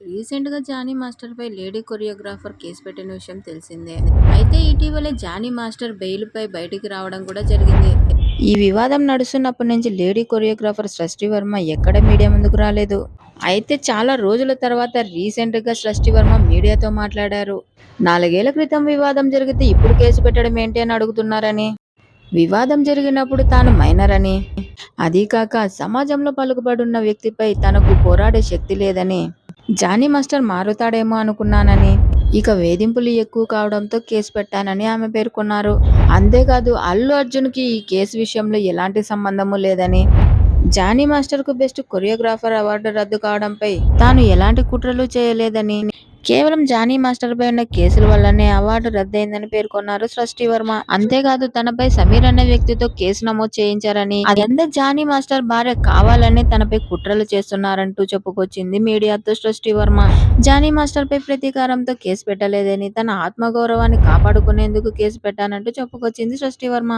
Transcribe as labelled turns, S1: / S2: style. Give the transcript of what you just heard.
S1: రీసెంట్‌గా 'జానీ మాస్టర్‌పై lady choreographer case పెట్టిన విషయం తెలిసిందే. అయితే ఇటీవలే జానీ మాస్టర్ బెయిల్‌పై బయటికి రావడం కూడా జరిగింది. ఈ వివాదం నడుస్తున్నప్పటి నుంచి లేడీ కొరియోగ్రాఫర్ సృష్టి వర్మ ఎక్కడ మీడియా ముందుకు రాలేదు. అయితే చాలా రోజుల తర్వాత రీసెంట్‌గా సృష్టి వర్మ మీడియాతో మాట్లాడారు. నాలుగేళ్ళ క్రితం వివాదం జరిగితే ఇప్పుడు కేసు పెట్టడం ఏంటి అని అడుగుతున్నారని, వివాదం జరిగినప్పుడు తాను మైనర్ అని, అదీకాక సమాజంలో పలుకుబడున్న వ్యక్తిపై తనకు పోరాడే శక్తి లేదని, జానీ మాస్టర్ మారుతాడేమో అనుకున్నానని, ఇక వేధింపులు ఎక్కువ కావడంతో కేసు పెట్టానని ఆమె పేర్కొన్నారు. అంతేకాదు అల్లు అర్జున్‌కి ఈ కేసు విషయంలో ఎలాంటి సంబంధము లేదని, జానీ మాస్టర్‌కు బెస్ట్ కొరియోగ్రాఫర్ అవార్డు రద్దు కావడంపై తాను ఎలాంటి కుట్రలు చేయలేదని, కేవలం జానీ మాస్టర్‌పై ఉన్న కేసుల వల్లనే అవార్డు రద్దయిందని పేర్కొన్నారు సృష్టి వర్మ. అంతేకాదు తనపై సమీర్ అనే వ్యక్తితో కేసు నమోదు చేయించారని, అదంతా జానీ మాస్టర్ భార్య కావాలని తనపై కుట్రలు చేస్తున్నారంటూ చెప్పుకొచ్చింది మీడియాతో సృష్టి వర్మ. జానీ మాస్టర్ పై ప్రతీకారంతో కేసు పెట్టలేదని, తన ఆత్మగౌరవాన్ని కాపాడుకునేందుకు కేసు పెట్టానంటూ చెప్పుకొచ్చింది సృష్టి వర్మ.